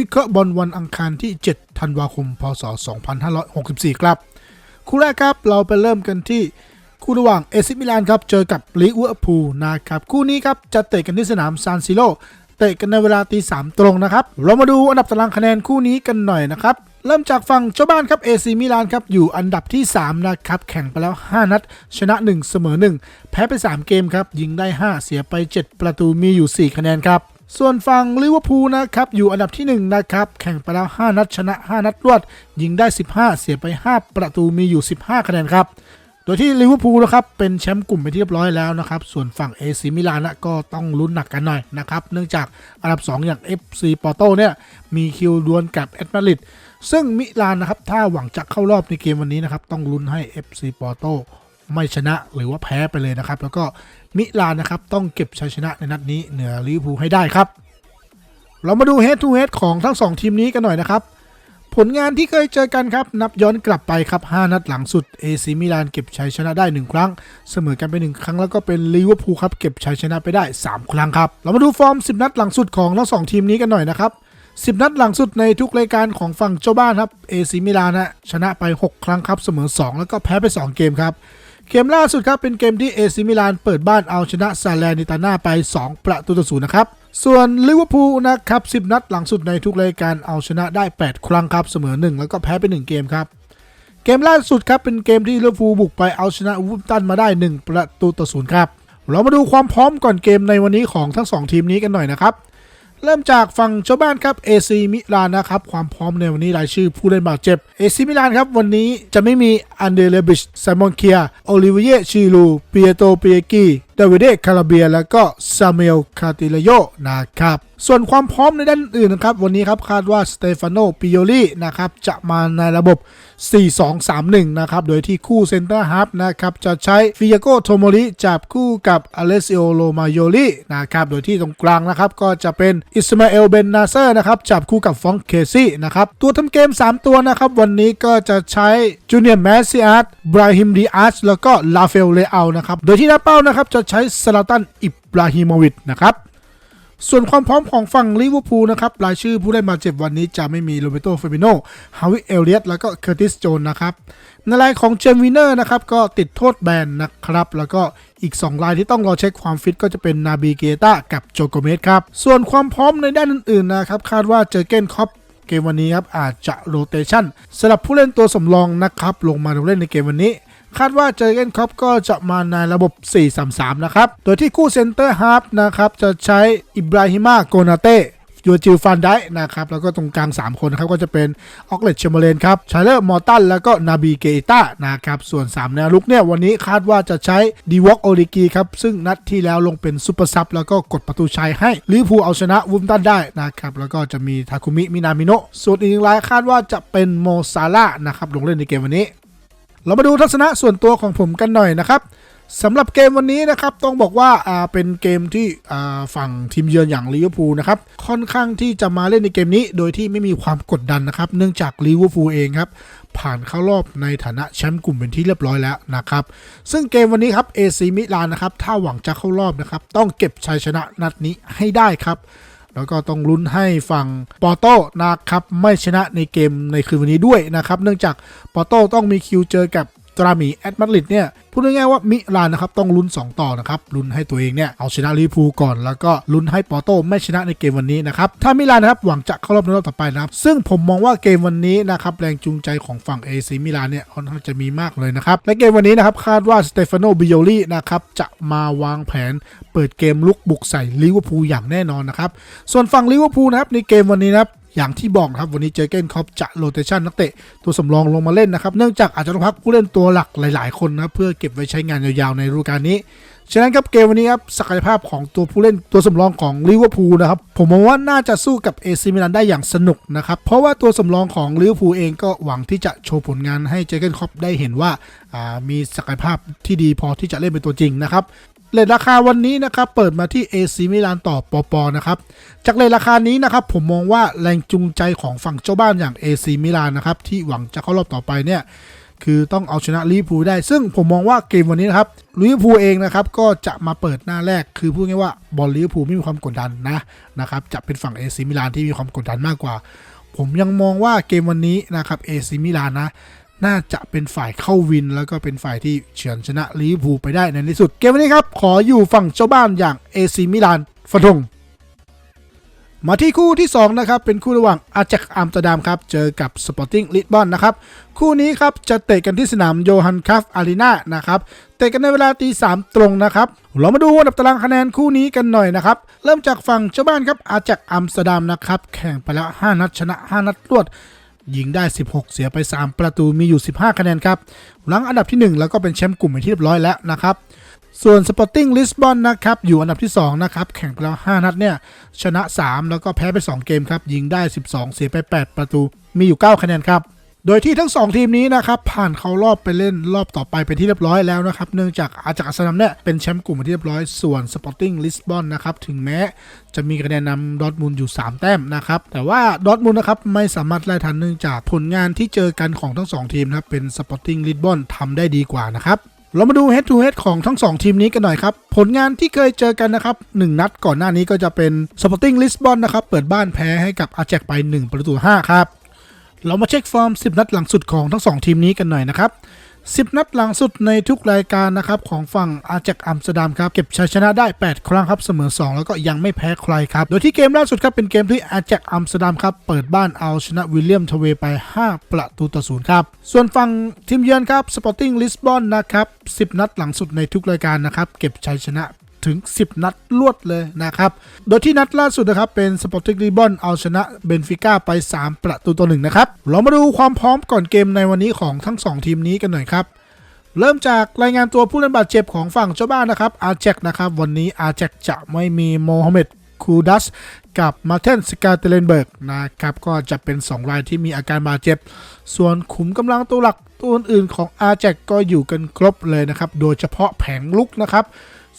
วิเคราะห์บอลวันอังคารที่ 7 ธันวาคม พศ 2564 ครับ คู่แรกครับเราไปเริ่มกันที่คู่ระหว่างเอซิมิลานครับ เจอกับลิเวอร์พูลนะครับ คู่นี้ครับ จะเตะกันที่สนามซานซิโรเตะกันในเวลาตีสามตรงนะครับ เรามาดูอันดับตารางคะแนนคู่นี้กันหน่อยนะครับ เริ่มจากฝั่งเจ้าบ้านครับเอซิมิลานครับ อยู่อันดับที่ 3 นะครับ แข่งไปแล้ว 5 นัด ชนะ 1 เสมอ 1 แพ้ไป 3 เกมครับ ยิงได้ 5 เสียไป 7 ประตูมีอยู่ 4 คะแนนครับ ส่วนฝั่งลิเวอร์พูลนะครับ อยู่อันดับที่ 1 นะครับ แข่งไปแล้ว 5 นัดชนะ 5 นัดรวด ยิงได้ 15 เสียไป 5 ประตูมีอยู่ 15 คะแนนครับ โดยที่ลิเวอร์พูลนะครับ เป็นแชมป์กลุ่มไปที่เรียบร้อยแล้วนะครับ ส่วนฝั่งเอซีมิลานะก็ต้องลุ้นหนักกันหน่อยนะครับ เนื่องจากอันดับ 2 อย่าง FC ปอร์โตเนี่ยมีคิวดวลกับแอตมาดริดซึ่งมิลานนะครับถ้าหวังจะเข้ารอบในเกมวันนี้นะครับต้องลุ้นให้ FC ปอร์โตไม่ชนะหรือว่าแพ้ไปเลยนะครับ แล้วก็ มิลานนะครับต้องเก็บชัยชนะในนัดนี้เหนือลิเวอร์พูลให้ได้ครับ เรามาดู head to head ของทั้ง 2 ทีมนี้กันหน่อยนะครับ ผลงานที่เคยเจอกันครับ นับย้อนกลับไปครับ 5 นัดหลังสุด AC มิลานเก็บชัยชนะได้ 1 ครั้ง เสมอกันไป 1 ครั้งแล้วก็เป็นลิเวอร์พูลครับเก็บชัยชนะไปได้ 3 ครั้งครับ เรามาดูฟอร์ม 10 นัดหลังสุดของทั้ง2ทีมนี้กันหน่อยนะครับ10 นัดหลังสุดในทุกรายการของฝั่งเจ้าบ้านครับ AC มิลานนะชนะไป 6 ครั้งครับเสมอ 2 แล้วก็แพ้ไป 2 เกมครับ เกมล่าสุดครับเป็นเกมที่เอซิมิลานเปิดบ้านเอาชนะซาเลนิตาน่าไป 2 ประตูต่อศูนย์นะครับ ส่วนลิเวอร์พูลนะครับ 10 นัดหลังสุดในทุกรายการเอาชนะได้ 8 ครั้งครับ เสมอ 1 แล้วก็แพ้ไป 1 เกมครับ เกมล่าสุดครับเป็นเกมที่ลิเวอร์พูลบุกไปเอาชนะวูฟตันมาได้ 1 ประตูต่อศูนย์ครับ เรามาดูความพร้อมก่อนเกมในวันนี้ของทั้ง 2 ทีมนี้กันหน่อยนะครับ เริ่มจากฝั่งเจ้าบ้านครับ AC มิลานนะครับ ความพร้อมในวันนี้รายชื่อผู้เล่นบาดเจ็บ AC มิลานครับวันนี้จะไม่มีอันเดเลบิชไซมอนเคียโอลิเวียชิลูเปียโตเปียกี เดวิเดคาราเบีย แล้วก็ซาเมลคาติเลโยนะครับส่วนความพร้อมในด้านอื่นนะครับ วันนี้ครับคาดว่าสเตฟานโนปิโยลีนะครับจะมาในระบบ 4-2-3-1 นะครับ โดยที่คู่เซนเตอร์ฮับนะครับ จะใช้ฟิยาโกโทโมริจับคู่กับอเลซิโอโลมาโยลีนะครับ โดยที่ตรงกลางนะครับ ก็จะเป็นอิสมาเอลเบนนาเซอร์นะครับ จับคู่กับฟองเคซี่นะครับ ตัวทำเกม 3 ตัวนะครับ วันนี้ก็จะใช้จูเนียร์แมสซิอาร์ตบราฮิมดีอาร์ตแล้วก็ลาเฟลเลอานะครับโดยที่หน้าเป้านะครับจะใช้สลาตันอิบราฮิโมวิชนะครับส่วนความพร้อมของฝั่งลิเวอร์พูลนะครับ รายชื่อผู้ได้มาเจ็บวันนี้จะไม่มีโรเบโตเฟมิโนฮาวิเอลเลียตแล้วก็เคอร์ติสโจนนะครับ ในรายของเจมวินเนอร์นะครับ ก็ติดโทษแบนนะครับ แล้วก็อีก 2 รายที่ต้องรอเช็คความฟิตก็จะเป็นนาบีเกตากับโจโกเมสครับ ส่วนความพร้อมในด้านอื่นๆนะครับ คาดว่าเจอเกนคอปเกมวันนี้ครับอาจจะโรเตชันสำหรับผู้เล่นตัวสำรองนะครับลงมาลงเล่นในเกมวันนี้ คาดว่าเจอเกนคอปก็จะมาในระบบ 4-3-3 นะครับ โดยที่คู่เซนเตอร์ฮาร์ฟนะครับจะใช้อิบราฮิมาโกนาเต้ยูจิลฟันได้นะครับ แล้วก็ตรงกลาง 3 คนนะครับ ก็จะเป็นออกเลตเชมเบเลนครับชาเลอร์มอร์ตัน แล้วก็นาบีเกต้านะครับ ส่วน 3 แนวลุกเนี่ย วันนี้คาดว่าจะใช้ดีวอกโอริกีครับ ซึ่งนัดที่แล้วลงเป็นซูเปอร์ซับแล้วก็กดประตูชัยให้ลิเวอร์พูลเอาชนะวูฟตันได้นะครับ แล้วก็จะมีทาคุมิมินามิโนะส่วนอีกหนึ่งรายคาดว่าจะเป็นโมซาร่านะครับลงเล่นในเกมวันนี้ เรามาดูทัศนะส่วนตัวของผมกันหน่อยนะครับสำหรับเกมวันนี้นะครับต้องบอกว่าเป็นเกมที่ฝั่งทีมเยือนอย่างลิเวอร์พูลนะครับค่อนข้างที่จะมาเล่นในเกมนี้ โดยที่ไม่มีความกดดันนะครับ เนื่องจากลิเวอร์พูลเองครับผ่านเข้ารอบในฐานะแชมป์กลุ่มเป็นที่เรียบร้อยแล้วนะครับ ซึ่งเกมวันนี้ครับเอซีมิลานนะครับถ้าหวังจะเข้ารอบนะครับต้องเก็บชัยชนะนัดนี้ให้ได้ครับ แล้วก็ต้องลุ้นให้ฝั่งปอโต้นะครับไม่ชนะในเกมในคืนวันนี้ด้วยนะครับ เนื่องจากปอโต้ต้องมีคิวเจอกับ ตราหมีแอตมาดริดเนี่ยพูดง่ายๆว่ามิลานนะครับต้องลุ้น 2 ต่อนะครับลุ้นให้ตัวเองเนี่ยเอาชนะลิเวอร์พูลก่อน แล้วก็ลุ้นให้ปอร์โตไม่ชนะในเกมวันนี้นะครับถ้ามิลานนะครับหวังจะเข้ารอบในรอบต่อไปนะครับซึ่งผมมองว่าเกมวันนี้นะครับแรงจูงใจของฝั่งเอซีมิลานเนี่ยค่อนข้างจะมีมากเลยนะครับและเกมวันนี้นะครับคาดว่าสเตฟานโนบิโอลีนะครับจะมาวางแผนเปิดเกมลุกบุกใส่ลิเวอร์พูลอย่างแน่นอนนะครับส่วนฝั่งลิเวอร์พูลนะครับในเกมวันนี้นะครับ อย่างที่บอกนะครับวันนี้เจอเกนคอปจะโรเตชันนักเตะตัวสำรองลงมาเล่นนะครับ เนื่องจากอาจจะต้องพักผู้เล่นตัวหลักหลาย ๆ คนนะเพื่อเก็บไว้ใช้งานยาวๆในฤดูกาลนี้ฉะนั้นครับเกมวันนี้ครับศักยภาพของตัวผู้เล่นตัวสำรองของลิเวอร์พูลนะครับผมมองว่าน่าจะสู้กับเอซิมิลันได้อย่างสนุกนะครับเพราะว่าตัวสำรองของลิเวอร์พูลเองก็หวังที่จะโชว์ผลงานให้เจเกนคอปได้เห็นว่ามีศักยภาพที่ดีพอที่จะเล่นเป็นตัวจริงนะครับ เลทราคาวันนี้นะครับเปิดมาที่ AC มิลานต่อปอปอนะครับจากเลทราคานี้นะครับผมมองว่าแรงจูงใจของฝั่งเจ้าบ้านอย่าง AC มิลานนะครับที่หวังจะเข้ารอบต่อไปเนี่ยคือต้องเอาชนะลิเวอร์พูลได้ ซึ่งผมมองว่าเกมวันนี้นะครับลิเวอร์พูลเองนะครับก็จะมาเปิดหน้าแรกคือพูดง่ายว่าบอลลิเวอร์พูลไม่มีความกดดันนะนะครับจะเป็นฝั่งเอซิมิลานที่มีความกดดันมากกว่า ผมยังมองว่าเกมวันนี้นะครับเอซิมิลานนะ น่าจะเป็นฝ่ายเข้าวิน แล้วก็เป็นฝ่ายที่เฉือนชนะลิเวอร์พูลไปได้ในที่สุด เกมวันนี้ครับ ขออยู่ฝั่งเจ้าบ้านอย่างเอซิมิลานฟันธงมาที่คู่ที่ 2 นะครับ เป็นคู่ระหว่างอาแจกอัมสเตอร์ดัมครับ เจอกับสปอร์ติ้งลิสบอนนะครับ คู่นี้ครับ จะเตะกันที่สนามโยฮันคัฟอารีนานะครับ เตะกันในเวลาตีสามตรงนะครับ เรามาดูอันดับตารางคะแนนคู่นี้กันหน่อยนะครับ เริ่มจากฝั่งเจ้าบ้านครับอาแจกอัมสเตอร์ดัมนะครับ แข่งไปแล้ว 5 นัดชนะ 5 นัดรวด ยิงได้ 16 เสียไป 3 ประตูมีอยู่ 15 คะแนนครับหลังอันดับที่ 1 แล้วก็เป็นแชมป์กลุ่มเป็นที่เรียบร้อยแล้วนะครับส่วนสปอร์ติ้งลิสบอนนะครับอยู่อันดับที่ 2 นะครับ แข่งไปแล้ว 5 นัดเนี่ย ชนะ 3 แล้วก็แพ้ไป 2 เกมครับ ยิงได้ 12 เสียไป 8 ประตูมีอยู่ 9 คะแนนครับ โดยที่ทั้ง 2 ทีมนี้นะครับผ่านเข้ารอบไปเล่นรอบต่อไปเป็นที่เรียบร้อยแล้วนะครับเนื่องจากอาจากอาสนามเนี่ยเป็นแชมป์กลุ่มเป็นที่เรียบร้อยส่วน Sporting Lisbon นนะครับถึงแม้จะมีคะแนนนำดอทมุนด์อยู่ 3 แต้มนะครับแต่ว่าดอทมุนด์นะครับไม่สามารถไล่ทันเนื่องจากผลงานที่เจอกันของทั้ง 2 ทีมนะครับเป็น Sporting Lisbon ทำได้ดีกว่านะครับเรามาดู head to head ของทั้ง 2 ทีมนี้กันหน่อยครับ ผลงานที่เคยเจอกันนะครับ 1 นัดก่อนหน้านี้ก็จะเป็น Sporting Lisbon นะครับ เปิดบ้านแพ้ให้กับอาแจกไป 1 ประตู5ครับ เรามาเช็คฟอร์ม 10 นัดหลังสุดของทั้ง 2 ทีมนี้กันหน่อยนะครับ 10 นัดหลังสุดในทุกรายการนะครับของฝั่งอาแจกอัมสเตอร์ดัมครับเก็บชัยชนะได้ 8 ครั้งครับเสมอ 2 แล้วก็ยังไม่แพ้ใครครับ โดยที่เกมล่าสุดครับเป็นเกมที่อาแจกอัมสเตอร์ดัมครับเปิดบ้านเอาชนะวิลเลียมทเวไป 5 ประตูต่อศูนย์ครับ ส่วนฝั่งทีมเยือนครับสปอร์ติ้งลิสบอนนะครับ 10 นัดหลังสุดในทุกรายการนะครับเก็บชัยชนะ ถึง 10 นัดรวดเลยนะครับ โดยที่นัดล่าสุดนะครับ เป็นสปอร์ติ้งลิบอนเอาชนะเบนฟิก้าไป 3 ประตูต่อหนึ่งนะครับ เรามาดูความพร้อมก่อนเกมในวันนี้ของทั้ง 2 ทีมนี้กันหน่อยครับเริ่มจากรายงานตัวผู้เล่นบาดเจ็บของฝั่งเจ้าบ้านนะครับอาแจกนะครับ วันนี้อาแจกจะไม่มีโมฮัมเหม็ดคูดัสกับมาเทนสกาเตเลนเบิร์กนะครับ ก็จะเป็น 2 รายที่มีอาการบาดเจ็บ ส่วนขุมกำลังตัวหลักตัวอื่นๆของอาแจกก็อยู่กันครบเลยนะครับ โดยเฉพาะแผงลุกนะครับ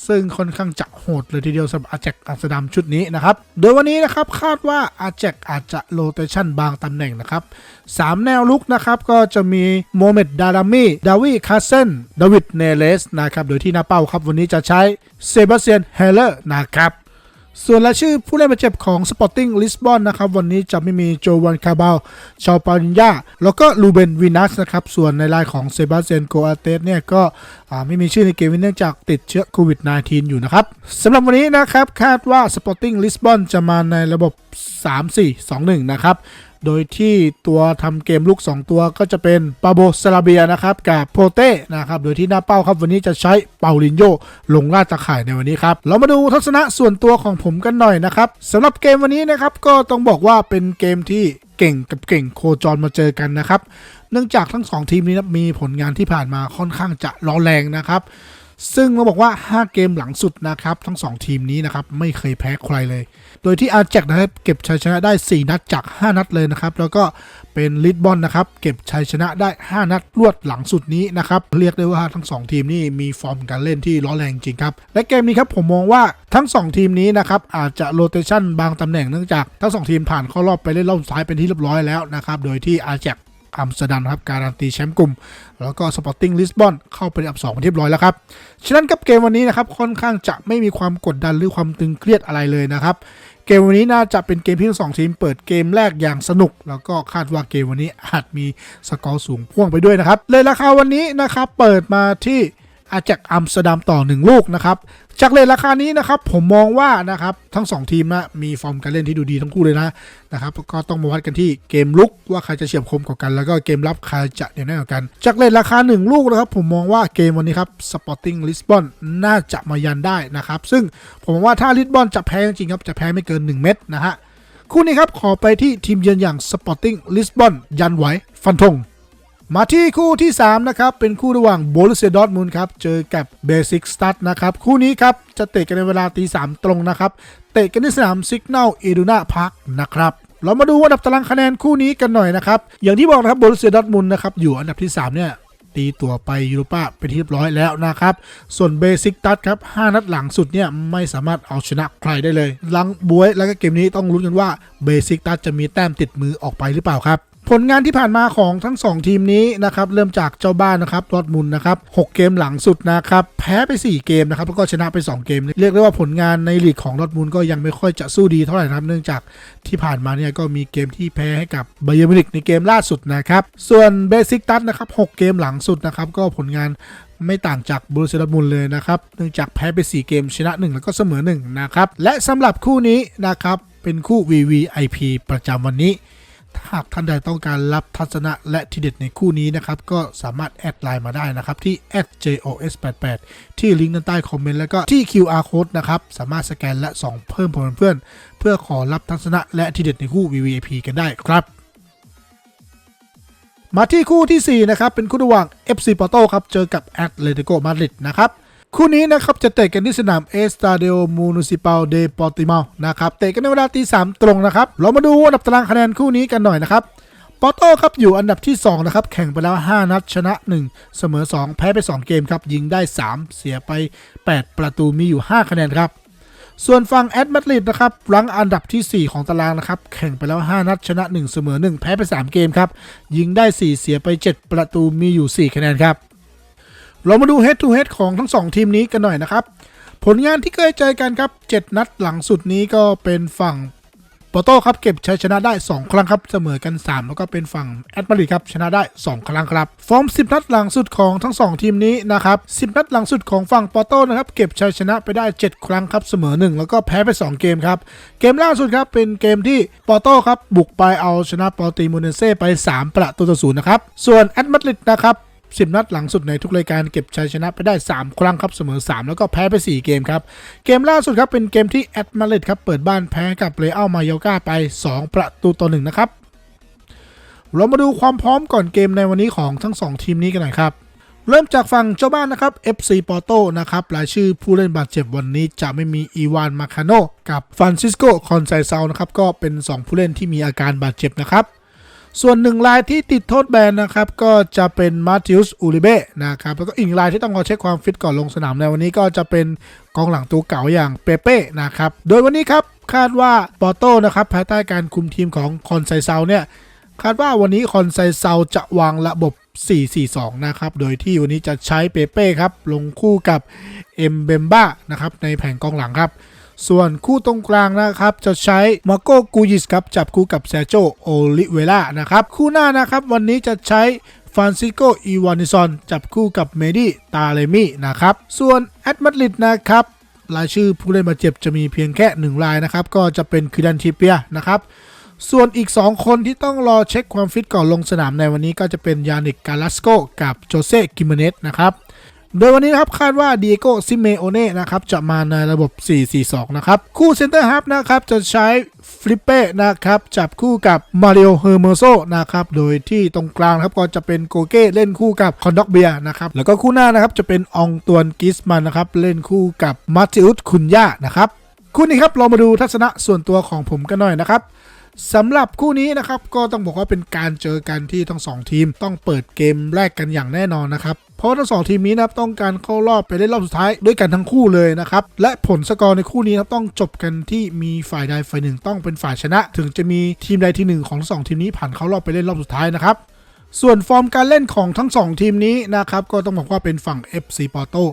ซึ่งค่อนข้างจะโหดเลยทีเดียวสำหรับอาแจกอัมสเตอร์ดัมชุดนี้นะครับ โดยวันนี้นะครับคาดว่าอาแจกอาจจะโรเตชันบางตำแหน่งนะครับ3แนวลุกนะครับก็จะมีโมเมดดารามีดาวิคาเซนดาวิดเนเลสนะครับโดยที่หน้าเป้าครับวันนี้จะใช้เซบาสเตียนเฮเลอร์นะครับ ส่วนรายชื่อผู้เล่นบาดเจ็บของสปอร์ติ้งลิสบอนนะครับวันนี้จะไม่มีโจวันคาบาลชาวปาลินญาแล้วก็ลูเบนวินัสนะครับส่วนในรายของเซบาสเตียนโกอาเตสเนี่ยก็ไม่มีชื่อในเกมเนื่องจากติดเชื้อโควิด -19 อยู่นะครับสำหรับวันนี้นะครับคาดว่าสปอร์ติ้งลิสบอนจะมาในระบบ 3-4-2-1 นะครับ โดยที่ตัวทำเกมลุก 2 ตัวก็จะเป็นปาโบซาลาเบียนะครับกับโปเต้นะครับโดยที่หน้าเป้าครับวันนี้จะใช้เปาลินโยลงล่าตะข่ายในวันนี้ครับเรามาดูทัศนะส่วนตัวของผมกันหน่อยนะครับสำหรับเกมวันนี้นะครับก็ต้องบอกว่าเป็นเกมที่เก่งกับเก่งโคจรมาเจอกันนะครับเนื่องจากทั้ง 2 ทีมนี้นะมีผลงานที่ผ่านมาค่อนข้างจะร้อนแรงนะครับ ซึ่งเราบอกว่า 5 เกมหลังสุดนะครับ ทั้ง 2 ทีมนี้นะครับ ไม่เคยแพ้ใครเลย โดยที่อาแจกนะครับเก็บชัยชนะได้ 4 นัดจาก 5 นัดเลยนะครับ แล้วก็เป็นลิสบอนนะครับ เก็บชัยชนะได้ 5 นัดรวดหลังสุดนี้นะครับ เรียกได้ว่าทั้ง 2 ทีมนี่มีฟอร์มการเล่นที่ร้อนแรงจริงครับ และเกมนี้ครับผมมองว่าทั้ง 2 ทีมนี้นะครับอาจจะโรเตชันบางตำแหน่งเนื่องจากทั้ง 2 ทีมผ่านเข้ารอบไปเล่นรอบสุดท้ายเป็นที่เรียบร้อยแล้วนะครับ โดยที่อาแจก อัมสเตอร์ดัมครับการันตีแชมป์กลุ่ม แล้วก็สปอร์ติ้งลิสบอนเข้าไปอันดับ2เป็นที่เรียบร้อยแล้วครับฉะนั้นกับเกมวันนี้นะครับค่อนข้างจะไม่มีความกดดันหรือความตึงเครียดอะไรเลยนะครับเกมวันนี้น่าจะเป็นเกมที่ทั้งสองทีมเปิดเกมแรกอย่างสนุก แล้วก็คาดว่าเกมวันนี้อาจมีสกอร์สูงพ่วงไปด้วยนะครับเลยราคาวันนี้นะครับเปิดมาที่ อาจากอัมสเตอร์ดัมต่อ 1 ลูกนะครับจากเลทราคานี้นะครับผมมองว่านะครับทั้ง 2 ทีมนะมีฟอร์มการเล่นที่ดูดีทั้งคู่เลยนะนะครับก็ต้องมาวัดกันที่เกมลุกว่าใครจะเฉียบคมกว่ากัน แล้วก็เกมรับใครจะเหนียวแน่นกว่ากัน จากเลทราคา 1 ลูกนะครับผมมองว่าเกมวันนี้ครับ Sporting Lisbon น่าจะมายันได้นะครับซึ่งผมมองว่าถ้าลิสบอนจะแพ้จริงครับจะแพ้ไม่เกิน 1 เม็ดนะฮะคู่นี้ครับขอไปที่ทีมเยือนอย่าง Sporting Lisbon ยันไหวฟันธง มาที่คู่ที่ 3 นะครับ เป็นคู่ระหว่างโบ r ุเซียดอ t มุนครับ เจอกับเบสิกสตัดนะครับ คู่นี้ครับ จะเตะกันในเวลาตีสามตรงนะครับ เตะกันที่สนามซิก n น l อีดูนาพาร์คนะครับเรามาดูอันดับตารางคะแนนคู่นี้กันหน่อยนะครับ อย่างที่บอกนะครับโบ r ุเซียดอ t มุนนะครับอยู่อันดับที่ 3 เนี่ยตีตัวไปยูโรปาเป็นที่เรียบร้อยแล้วนะครับ ส่วนเบสิกตัดครับ5นัดหลังสุดเนี่ยไม่สามารถเอาชนะใครได้เลยหลังบวยแล้วก็เกมนี้ต้องลุ้นกันว่าเบสิกตัดจะมีแต้มติดมือออกไปหรือเปล่าครับ ผลงานที่ผ่านมาของทั้ง 2 ทีมนี้นะครับเริ่มจากเจ้าบ้านนะครับดอร์ทมุนนะครับ6เกมหลังสุดนะครับแพ้ไป 4 เกมนะครับแล้วก็ชนะไป 2 เกม เรียกได้ว่าผลงานในลีกของดอร์ทมุนก็ยังไม่ค่อยจะสู้ดีเท่าไหร่นะครับเนื่องจากที่ผ่านมาเนี่ยก็มีเกมที่แพ้ให้กับไบเยอร์มินิกในเกมล่าสุดนะครับส่วนเบสิกตัสนะครับ6เกมหลังสุดนะครับก็ผลงานไม่ต่างจากบรูเซดอร์มุนด์เลยนะครับเนื่องจากแพ้ไป 4 เกมชนะ 1 แล้วก็เสมอ1นะครับและสำหรับคู่นี้นะครับเป็นคู่ VVIP ประจำวันนี้ หากท่านใดต้องการรับทัศนะและทีเด็ดในคู่นี้นะครับ ก็สามารถแอดไลน์มาได้นะครับที่ @jos88 ที่ลิงก์ด้านใต้คอมเมนต์แล้วก็ที่ QR code นะครับ สามารถสแกนและส่องเพิ่มเพื่อนเพื่อขอรับทัศนะและทีเด็ดในคู่ VVIP กันได้ครับมาที่คู่ทีสี่4 นะครับ เป็นคู่ระหว่าง FC Porto ครับ เจอกับ Atletico Madrid นะครับ คู่นี้นะครับจะเตะกันที่สนาม Estadio Municipal de Portimao นะครับเตะกันในเวลาตีสามตรงนะครับ เรามาดูอันดับตารางคะแนนคู่นี้กันหน่อยนะครับปอร์โต้ครับอยู่อันดับที่ 2 นะครับ แข่งไปแล้ว 5 นัดชนะ 1 เสมอ 2 แพ้ไป 2 เกมครับ ยิงได้ 3 เสียไป 8 ประตูมีอยู่ 5 คะแนนครับ ส่วนฝั่งแอดมาดริดนะครับรั้งอันดับที่ 4 ของตารางนะครับ แข่งไปแล้ว 5 นัดชนะ 1 เสมอ 1 แพ้ไป 3 เกมครับ ยิงได้ 4 เสียไป 7 ประตูมีอยู่ 4 คะแนนครับ เรามาดู head to head ของทั้ง 2 ทีมนี้กันหน่อยนะครับ ผลงานที่เคยเจอกันครับ 7 นัดหลังสุดนี้ก็เป็นฝั่งปอร์โต้ครับเก็บชัยชนะได้ 2 ครั้งครับเสมอกัน 3 แล้วก็เป็นฝั่งแอดมาริครับชนะได้ 2 ครั้งครับ ฟอร์ม 10 นัดหลังสุดของทั้ง 2 ทีมนี้นะครับ 10 นัดหลังสุดของฝั่งปอร์โต้นะครับเก็บชัยชนะไปได้ 7 ครั้งครับเสมอ 1 แล้วก็แพ้ไป 2 เกมครับ เกมล่าสุดครับเป็นเกมที่ปอร์โต้ครับบุกไปเอาชนะปอร์ติมูเนเซ่ไป 3 ประตูต่อศูนย์นะครับส่วนแอดมาริดนะครับ 10 นัดหลังสุดในทุกรายการเก็บชัยชนะไปได้ 3 ครั้งครับเสมอ 3 แล้วก็แพ้ไป 4 เกมครับ เกมล่าสุดครับเป็นเกมที่แอดมาดริดครับเปิดบ้านแพ้กับเรอัลมาโยกาไป 2 ประตูต่อ1นะครับ เรามาดูความพร้อมก่อนเกมในวันนี้ของทั้ง 2 ทีมนี้กันหน่อยครับเริ่มจากฝั่งเจ้าบ้านนะครับ FC Porto นะครับรายชื่อผู้เล่นบาดเจ็บวันนี้จะไม่มีอีวานมาคาโนกับฟรานซิสโกคอนไซเซานะครับก็เป็น 2 ผู้เล่นที่มีอาการบาดเจ็บนะครับ ส่วนหนึ่งรายที่ติดโทษแบนนะครับ ก็จะเป็นมาติอุสอูริเบนะครับ แล้วก็อีกรายที่ต้องรอเช็คความฟิตก่อนลงสนามในวันนี้ก็จะเป็นกองหลังตัวเก่าอย่างเปเป้นะครับ โดยวันนี้ครับคาดว่าปอร์โต้นะครับภายใต้การคุมทีมของคอนไซเซาเนี่ยคาดว่าวันนี้คอนไซเซาจะวางระบบ 4-4-2 นะครับ โดยที่วันนี้จะใช้เปเป้ครับลงคู่กับเอ็มเบมบ้านะครับในแผงกองหลังครับ ส่วนคู่ตรงกลางนะครับจะใช้มาโกกูยิสครับจับคู่กับเซโจโอลิเวล่านะครับคู่หน้านะครับวันนี้จะใช้ฟานซิโก อีวานิซอน จับคู่กับเมดิตาเลมี่นะครับ ส่วนแอดมาดริดนะครับ รายชื่อผู้เล่นบาดเจ็บจะมีเพียงแค่หนึ่งรายนะครับ ก็จะเป็นคิดันทิเปียนะครับ ส่วนอีก 2 คนที่ต้องรอเช็คความฟิตก่อนลงสนามในวันนี้ก็จะเป็นยานิก กาลัสโก กับโจเซ กิมเนสนะครับ โดยวันนี้นะครับคาดว่าดีโก้ซิเมโอเน่นะครับจะมาในระบบ 4-4-2 นะครับ คู่เซนเตอร์ฮับนะครับจะใช้ฟลิปเป้นะครับจับคู่กับมาริโอเฮอร์เมโซนะครับโดยที่ตรงกลางครับก็จะเป็นโกเก้เล่นคู่กับคอนด็อกเบียนะครับแล้วก็คู่หน้านะครับจะเป็นอองตวนกิสมันนะครับเล่นคู่กับมาติอุสคุนย่านะครับคู่นี้ครับเรามาดูทัศนะส่วนตัวของผมกันหน่อยนะครับ สำหรับคู่นี้นะครับก็ต้องบอกว่าเป็นการเจอกันที่ทั้งสองทีมต้องเปิดเกมแรกกันอย่างแน่นอนนะครับเพราะทั้งสองทีมนี้นะครับต้องการเข้ารอบไปเล่นรอบสุดท้ายด้วยกันทั้งคู่เลยนะครับและผลสกอร์ในคู่นี้ครับต้องจบกันที่มีฝ่ายใดฝ่ายหนึ่งต้องเป็นฝ่ายชนะ ถึงจะมีทีมใดทีหนึ่งของทั้งสองทีมนี้ผ่านเข้ารอบไปเล่นรอบสุดท้ายนะครับส่วนฟอร์มการเล่นของทั้ง 2 ทีมนี้นะครับก็ต้องบอกว่าเป็นฝั่ง FC Porto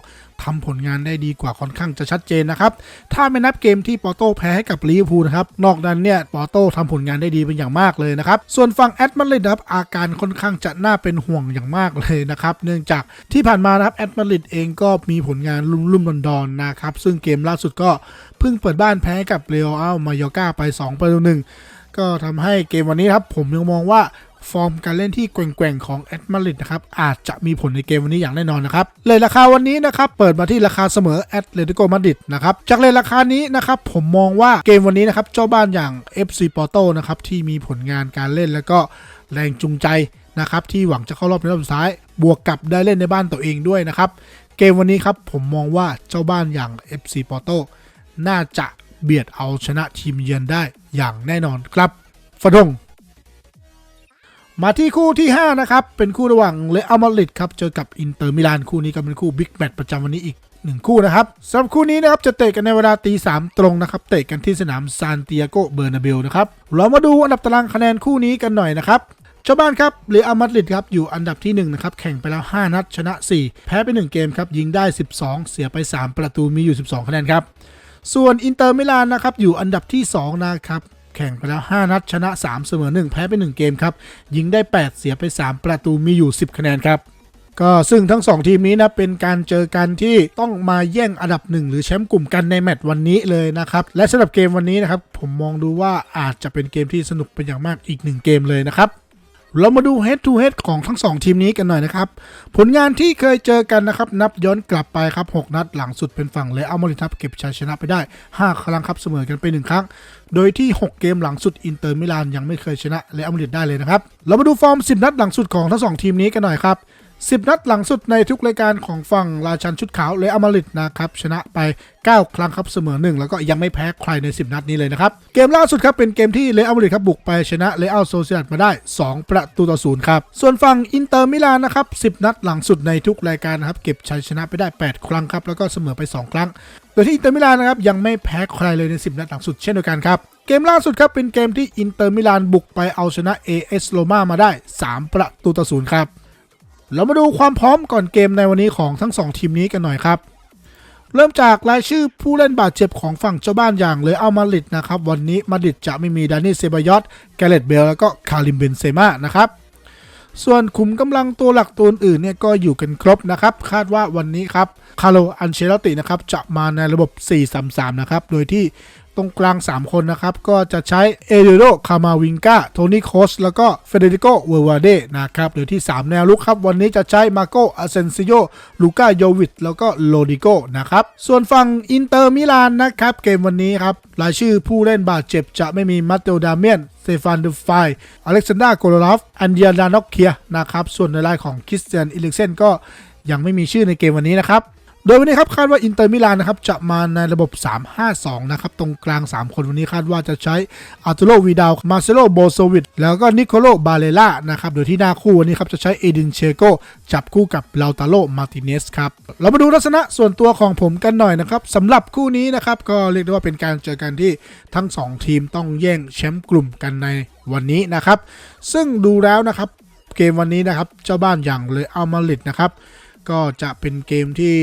ทำผลงานได้ดีกว่าค่อนข้างจะชัดเจนนะครับ ถ้าไม่นับเกมที่ปอโต้แพ้ให้กับลิเวอร์พูลนะครับ นอกนั้นเนี่ยปอโต้ทำผลงานได้ดีเป็นอย่างมากเลยนะครับ ส่วนฝั่งแอดมาริดครับอาการค่อนข้างจะน่าเป็นห่วงอย่างมากเลยนะครับ เนื่องจากที่ผ่านมานะครับแอดมาริดเองก็มีผลงานลุ่มๆดอนๆนะครับ ซึ่งเกมล่าสุดก็เพิ่งเปิดบ้านแพ้กับเรอัลมายอกาไป2ประตูหนึ่งก็ทำให้เกมวันนี้ครับผมยังมองว่า ฟอร์มการเล่นที่แกว่งๆของแอดมาริดนะครับอาจจะมีผลในเกมวันนี้อย่างแน่นอนนะครับเลยราคาวันนี้นะครับเปิดมาที่ราคาเสมอแอตเลติโกมาดริดนะครับจากเลยราคานี้นะครับผมมองว่าเกมวันนี้นะครับเจ้าบ้านอย่าง FC Porto นะครับที่มีผลงานการเล่นแล้วก็แรงจูงใจนะครับที่หวังจะเข้ารอบในรอบสุดท้าย บวกกับได้เล่นในบ้านตัวเองด้วยนะครับเกมวันนี้ครับผมมองว่าเจ้าบ้านอย่าง FC Porto น่าจะเบียดเอาชนะทีมเยือนได้อย่างแน่นอนครับฟดง มาที่คู่ที่ 5 นะครับ เป็นคู่ระหว่างเลอัลมาดริดครับ เจอกับอินเตอร์มิลานคู่นี้ก็เป็นคู่บิ๊กแมตช์ประจำวันนี้อีก 1 คู่นะครับสำหรับคู่นี้นะครับ จะเตะกันในเวลาตีสามตรงนะครับ เตะกันที่สนามซานติอาโกเบอร์นาเบลนะครับ เรามาดูอันดับตารางคะแนนคู่นี้กันหน่อยนะครับเจ้าบ้านครับเรอัลมาดริดครับอยู่อันดับที่1นะครับแข่งไปแล้ว 5 นัดชนะ 4 แพ้ไป 1 เกมครับยิงได้ 12 เสียไป 3 ประตูมีอยู่ 12 คะแนนครับส่วนอินเตอร์มิลานนะครับอยู่อันดับที่2นะครับ แข่งไปแล้ว 5 นัดชนะ 3 เสมอ 1 แพ้ไป 1 เกมครับ ยิงได้ 8 เสียไป 3 ประตูมีอยู่ 10 คะแนนครับก็ซึ่งทั้ง 2 ทีมนี้นะเป็นการเจอกันที่ต้องมาแย่งอันดับ 1 หรือแชมป์กลุ่มกันในแมตช์วันนี้เลยนะครับและสำหรับเกมวันนี้นะครับผมมองดูว่าอาจจะเป็นเกมที่สนุกเป็นอย่างมากอีก 1 เกมเลยนะครับ เรามาดู head to head ของทั้ง 2 ทีมนี้กันหน่อยนะครับ ผลงานที่เคยเจอกันนะครับ นับย้อนกลับไปครับ 6 นัดหลังสุดเป็นฝั่งเลอัลมาดริดครับเก็บชัยชนะไปได้ 5 ครั้งครับเสมอกันไป1ครั้ง โดยที่ 6 เกมหลังสุดอินเตอร์มิลานยังไม่เคยชนะเลอัลมาดริดได้เลยนะครับ เรามาดูฟอร์ม 10 นัดหลังสุดของทั้ง 2 ทีมนี้กันหน่อยครับ 10 นัดหลังสุดในทุกรายการของฝั่งราชันชุดขาวเลอัลมาริดนะครับ ชนะไป 9 ครั้งครับเสมอ 1 แล้วก็ยังไม่แพ้ใครใน 10 นัดนี้เลยนะครับ เกมล่าสุดครับ เป็นเกมที่เลอมาริดครับบุกไปชนะเลอัลโซเซียดมาได้ 2 ประตูต่อศูนย์ครับ ส่วนฝั่งอินเตอร์มิลานนะครับ 10 นัดหลังสุดในทุกรายการนะครับเก็บชัยชนะไปได้ 8 ครั้งครับแล้วก็เสมอไป 2 ครั้ง โดยที่อินเตอร์มิลานนะครับยังไม่แพ้ใครเลยใน 10 นัดหลังสุดเช่นเดียวกันครับเกมล่าสุดครับเป็นเกมที่อินเตอร์มิลานบุกไปเอาชนะ AS โรมามาได้ 3 ประตูต่อศูนย์ครับ เรามาดูความพร้อมก่อนเกมในวันนี้ของทั้ง 2 ทีมนี้กันหน่อยครับ เริ่มจากรายชื่อผู้เล่นบาดเจ็บของฝั่งเจ้าบ้านอย่างเลยเอัลมาดริดนะครับ วันนี้มาดริดจะไม่มีดานิเซบายอตแกเรตเบลแล้วก็คาริมเบนเซม่านะครับส่วนขุมกำลังตัวหลักตัวอื่นเนี่ยก็อยู่กันครบนะครับ คาดว่าวันนี้ครับคาร์โลอันเชลตินะครับจะมาในระบบ 4-3-3 นะครับ โดยที่ ตรงกลาง 3 คนนะครับ ก็จะใช้เอเดโรคามาวิงกาโทนี่โคสแล้วก็เฟเดริโกเวอร์วาเดนะครับโดยที่ 3 แนวลุกครับ วันนี้จะใช้มาโกอาเซนซิโยลูก้าโยวิตแล้วก็โลดิโกนะครับส่วนฝั่งอินเตอร์มิลานนะครับเกมวันนี้ครับรายชื่อผู้เล่นบาดเจ็บจะไม่มีมัตเตลดาเมียนสเตฟานเดฟไฟอเล็กซานดราโกลอฟอันเดียดานอกเคียนะครับส่วนในรายของคริสเตียนอิลิกเซนก็ยังไม่มีชื่อในเกมวันนี้นะครับ โดยวันนี้ครับคาดว่าอินเตอร์มิลานนะครับจะมาในระบบ 3-5-2 นะครับ ตรงกลาง 3 คนวันนี้คาดว่าจะใช้อาร์ตูโรวีดาว มาเซโลโบโซวิตแล้วก็นิโคโลบาเลล่านะครับ โดยที่หน้าคู่วันนี้ครับจะใช้เอดินเชโกจับคู่กับลาตาโลมาติเนสครับ เรามาดูลักษณะส่วนตัวของผมกันหน่อยนะครับสำหรับคู่นี้นะครับก็เรียกได้ว่าเป็นการเจอกันที่ทั้ง 2 ทีมต้องแย่งแชมป์กลุ่มกันในวันนี้นะครับ ซึ่งดูแล้วนะครับเกมวันนี้นะครับเจ้าบ้านอย่างเลยอัลมาดริดนะครับก็จะเป็นเกมที่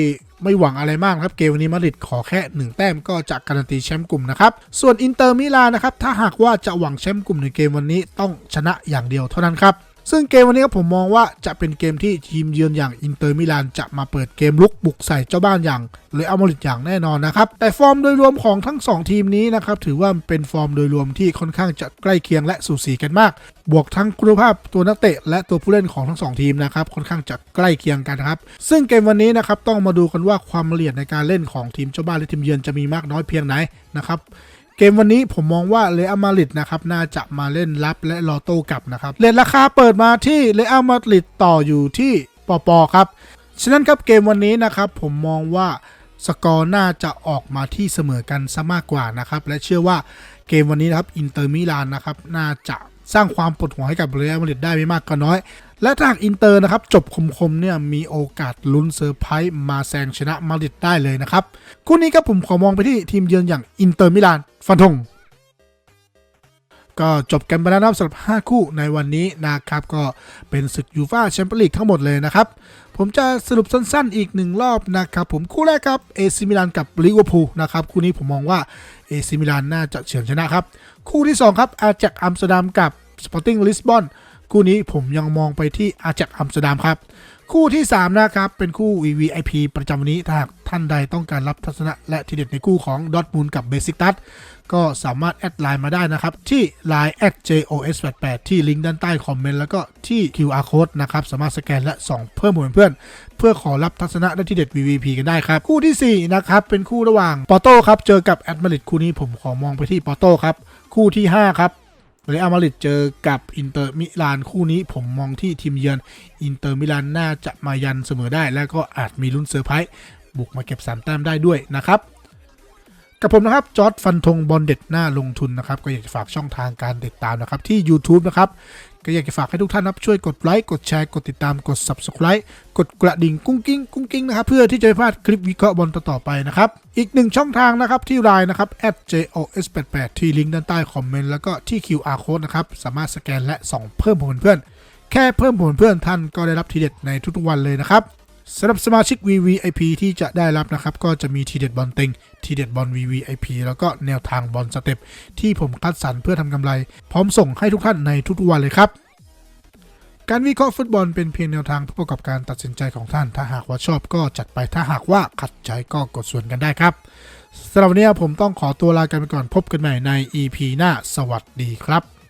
ไม่หวังอะไรมากครับ เกมวันนี้มาดริดขอแค่ 1 แต้มก็จะการันตีแชมป์กลุ่มนะครับ ส่วนอินเตอร์มิลานนะครับ ถ้าหากว่าจะหวังแชมป์กลุ่มในเกมวันนี้ต้องชนะอย่างเดียวเท่านั้นครับ ซึ่งเกมวันนี้ครับผมมองว่าจะเป็นเกมที่ทีมเยือนอย่างอินเตอร์มิลานจะมาเปิดเกมลุกบุกใส่เจ้าบ้านอย่างเลยอัลมาริดอย่างแน่นอนนะครับ แต่ฟอร์มโดยรวมของทั้ง 2 ทีมนี้นะครับ ถือว่าเป็นฟอร์มโดยรวมที่ค่อนข้างจะใกล้เคียงและสูสีกันมาก บวกทั้งคุณภาพตัวนักเตะ และตัวผู้เล่นของทั้ง 2 ทีมนะครับ ค่อนข้างจะใกล้เคียงกันครับ ซึ่งเกมวันนี้นะครับต้องมาดูกันว่าความละเอียดในการเล่นของทีมเจ้าบ้านและทีมเยือนจะมีมากน้อยเพียงไหนนะครับ เกมวันนี้ผมมองว่าเรอัลมาริดนะครับน่าจะมาเล่นรับและรอโต้กลับนะครับเลทราคาเปิดมาที่เรอัลมาริดต่ออยู่ที่ปอปอครับฉะนั้นครับเกมวันนี้นะครับผมมองว่าสกอร์น่าจะออกมาที่เสมอกันซะมากกว่านะครับและเชื่อว่าเกมวันนี้นะครับอินเตอร์มิลานนะครับน่าจะสร้างความปวดหัวให้กับเรอัลมาดริดได้ไม่มากก็น้อย และถ้าหากอินเตอร์นะครับ จบคมๆเนี่ยมีโอกาสลุ้นเซอร์ไพรส์มาแซงชนะมาดริดได้เลยนะครับ คู่นี้ครับผมขอมองไปที่ทีมเยือนอย่างอินเตอร์มิลาน ฟันธงก็จบกันไปแล้วนะครับสำหรับ 5 คู่ในวันนี้นะครับ ก็เป็นศึกยูฟ่าแชมเปี้ยนลีกทั้งหมดเลยนะครับ ผมจะสรุปสั้นๆอีกหนึ่งรอบนะครับ ผมคู่แรกครับเอซิมิลานกับลิเวอร์พูลนะครับคู่นี้ผมมองว่าเอซิมิลานน่าจะเฉือนชนะครับ คู่ที่ 2 ครับอาแจกอัมสเตอร์ดัมกับสปอร์ติ้งลิสบอน คู่นี้ผมยังมองไปที่อาแจกอัมสเตอร์ดัมครับ คู่ที่ 3 นะครับ เป็นคู่ VVIP ประจำวันนี้ถ้าหากท่านใดต้องการรับทัศนะและทีเด็ดในคู่ของดอ t มูลกับเบสิกตัสก็สามารถแอดไลน์มาได้นะครับ ที่ Line @jos88 ที่ลิงก์ด้านใต้คอมเมนต์แล้วก็ที่ QR code นะครับ สามารถสแกนและส่องเพิ่มเพื่อน เพื่อขอรับทัศนะและทีเด็ด VVP กันได้ครับ คู่ทีสี่ 4 นะครับ เป็นคู่ระหว่างปอโต้ครับ เจอกับแอดมาริดคู่นี้ผมขอมองไปที่ปอโต้ครับ คู่ที่ 5 ครับ เรอัลมาดริดเจอกับอินเตอร์มิลานคู่นี้ผมมองที่ทีมเยือนอินเตอร์มิลานน่าจะมายันเสมอได้ และก็อาจมีลุ้นเซอร์ไพรส์บุกมาเก็บ 3 แต้มได้ด้วยนะครับกับผมนะครับจอร์ดฟันธงบอลเด็ดหน้าลงทุนนะครับ ก็อยากจะฝากช่องทางการติดตามนะครับ ที่ YouTube นะครับ ก็อยากจะฝากให้ทุกท่านนะครับช่วยกดไลค์กดแชร์กดติดตามกด Subscribe กดกระดิ่งกุ้งกิ้งกุ้งกิ้งนะครับเพื่อที่จะไม่พลาดคลิปวิเคราะห์บอลต่อๆไปนะครับอีกหนึ่งช่องทางนะครับที่ไลน์นะครับ @jos88 ที่ลิงก์ด้านใต้คอมเมนต์แล้วก็ที่ QR code นะครับสามารถสแกนและส่งเพิ่มผลเพื่อนแค่เพิ่มผลเพื่อนท่านก็ได้รับทีเด็ดในทุกๆวันเลยนะครับ สำหรับสมาชิก VVIP ที่จะได้รับนะครับ ก็จะมีทีเด็ดบอลเต็งทีเด็ดบอล VVIP แล้วก็แนวทางบอลสเต็ปที่ผมคัดสรรเพื่อทำกำไร พร้อมส่งให้ทุกท่านในทุกๆวันเลยครับ การวิเคราะห์ฟุตบอลเป็นเพียงแนวทางผู้ประกอบการตัดสินใจของท่าน ถ้าหากว่าชอบก็จัดไปถ้าหากว่าขัดใจก็กดส่วนกันได้ครับสำหรับวันนี้ผมต้องขอตัวลากันไปก่อนพบกันใหม่ใน EP หน้า สวัสดีครับ